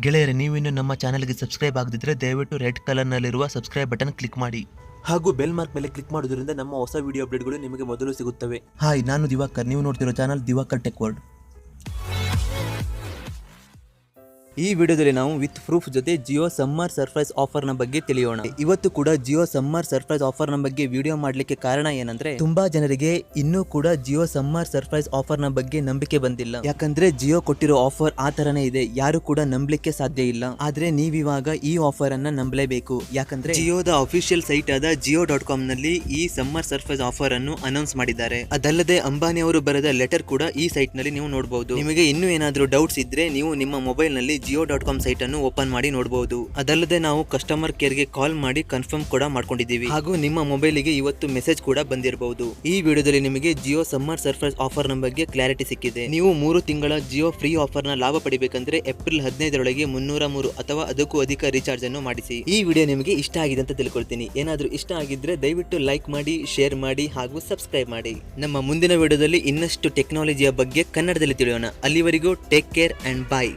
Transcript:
ಗೆಳೆಯರೆ ನೀವಿನ್ನು ನಮ್ಮ ಚಾನಲ್ಗೆ ಸಬ್ಸ್ಕ್ರೈಬ್ ಆಗದಿದ್ದರೆ ದಯವಿಟ್ಟು ರೆಡ್ ಕಲರ್ನಲ್ಲಿರುವ ಸಬ್ಸ್ಕ್ರೈಬ್ ಬಟನ್ ಕ್ಲಿಕ್ ಮಾಡಿ. ಹಾಗೂ ಬೆಲ್ ಮಾರ್ಕ್ ಮೇಲೆ ಕ್ಲಿಕ್ ಮಾಡೋದ್ರಿಂದ ನಮ್ಮ ಹೊಸ ವಿಡಿಯೋ ಅಪ್ಡೇಟ್ಗಳು ನಿಮಗೆ ಮೊದಲು ಸಿಗುತ್ತವೆ. ಹಾಯ್ ನಾನು ದಿವಾಕರ್. ನೀವು ನೋಡ್ತಿರೋ ಚಾನಲ್ ದಿವಾಕರ್ ಟೆಕ್ ವರ್ಲ್ಡ್. ಈ ವಿಡಿಯೋದಲ್ಲಿ ನಾವು ವಿತ್ ಪ್ರೂಫ್ ಜೊತೆ ಜಿಯೋ ಸಮ್ಮರ್ ಸರ್ಪ್ರೈಸ್ ಆಫರ್ನ ಬಗ್ಗೆ ತಿಳಿಯೋಣ. ಇವತ್ತು ಕೂಡ ಜಿಯೋ ಸಮ್ಮರ್ ಸರ್ಪ್ರೈಸ್ ಆಫರ್ನ ಬಗ್ಗೆ ವಿಡಿಯೋ ಮಾಡ್ಲಿಕ್ಕೆ ಕಾರಣ ಏನಂದ್ರೆ, ತುಂಬಾ ಜನರಿಗೆ ಇನ್ನೂ ಕೂಡ ಜಿಯೋ ಸಮ್ಮರ್ ಸರ್ಪ್ರೈಸ್ ಆಫರ್ನ ಬಗ್ಗೆ ನಂಬಿಕೆ ಬಂದಿಲ್ಲ. ಯಾಕಂದ್ರೆ ಜಿಯೋ ಕೊಟ್ಟಿರೋ ಆಫರ್ ಆ ತರನೇ ಇದೆ, ಯಾರು ಕೂಡ ನಂಬಲಿಕ್ಕೆ ಸಾಧ್ಯ ಇಲ್ಲ. ಆದ್ರೆ ನೀವಿವಾಗ ಈ ಆಫರ್ ಅನ್ನ ನಂಬಲೇಬೇಕು. ಯಾಕಂದ್ರೆ ಜಿಯೋದ ಅಫಿಷಿಯಲ್ ಸೈಟ್ ಆದ ಜಿಯೋ ಡಾಟ್ ಕಾಮ್ನಲ್ಲಿ ಈ ಸಮ್ಮರ್ ಸರ್ಪ್ರೈಸ್ ಆಫರ್ ಅನ್ನು ಅನೌನ್ಸ್ ಮಾಡಿದ್ದಾರೆ. ಅದಲ್ಲದೆ ಅಂಬಾನಿ ಅವರು ಬರೆದ ಲೆಟರ್ ಕೂಡ ಈ ಸೈಟ್ನಲ್ಲಿ ನೀವು ನೋಡಬಹುದು ನಿಮಗೆ ಇನ್ನೂ ಏನಾದರೂ ಡೌಟ್ಸ್ ಇದ್ರೆ ನೀವು ನಿಮ್ಮ ಮೊಬೈಲ್ನಲ್ಲಿ ಜಿಯೋ ಡಾಟ್ ಕಾಮ್ ಸೈಟ್ ಅನ್ನು ಓಪನ್ ಮಾಡಿ ನೋಡಬಹುದು ಅದಲ್ಲದೆ ನಾವು ಕಸ್ಟಮರ್ ಕೇರ್ಗೆ ಕಾಲ್ ಮಾಡಿ ಕನ್ಫರ್ಮ್ ಕೂಡ ಮಾಡ್ಕೊಂಡಿದ್ದೀವಿ. ಹಾಗೂ ನಿಮ್ಮ ಮೊಬೈಲಿಗೆ ಇವತ್ತು ಮೆಸೇಜ್ ಕೂಡ ಬಂದಿರಬಹುದು ಈ ವಿಡಿಯೋದಲ್ಲಿ ನಿಮಗೆ ಜಿಯೋ ಸಮ್ಮರ್ ಸರ್ಪ್ರೈಸ್ ಆಫರ್ನ ಬಗ್ಗೆ ಕ್ಲಾರಿಟಿ ಸಿಕ್ಕಿದೆ. ನೀವು ಮೂರು ತಿಂಗಳ ಜಿಯೋ ಫ್ರೀ ಆಫರ್ನ ಲಾಭ ಪಡಿಬೇಕಂದ್ರೆ ಏಪ್ರಿಲ್ ಹದಿನೈದರೊಳಗೆ ಮುನ್ನೂರ ಮೂರು ಅಥವಾ ಅದಕ್ಕೂ ಅಧಿಕ ರೀಚಾರ್ಜ್ ಅನ್ನು ಮಾಡಿಸಿ. ಈ ವಿಡಿಯೋ ನಿಮಗೆ ಇಷ್ಟ ಆಗಿದೆ ಅಂತ ತಿಳ್ಕೊಳ್ತೀನಿ. ಏನಾದರೂ ಇಷ್ಟ ಆಗಿದ್ರೆ ದಯವಿಟ್ಟು ಲೈಕ್ ಮಾಡಿ ಶೇರ್ ಮಾಡಿ ಹಾಗೂ ಸಬ್ಸ್ಕ್ರೈಬ್ ಮಾಡಿ. ನಮ್ಮ ಮುಂದಿನ ವಿಡಿಯೋದಲ್ಲಿ ಇನ್ನಷ್ಟು ಟೆಕ್ನಾಲಜಿಯ ಬಗ್ಗೆ ಕನ್ನಡದಲ್ಲಿ ತಿಳಿಯೋಣ. ಅಲ್ಲಿವರೆಗೂ ಟೇಕ್ ಕೇರ್ ಅಂಡ್ ಬಾಯ್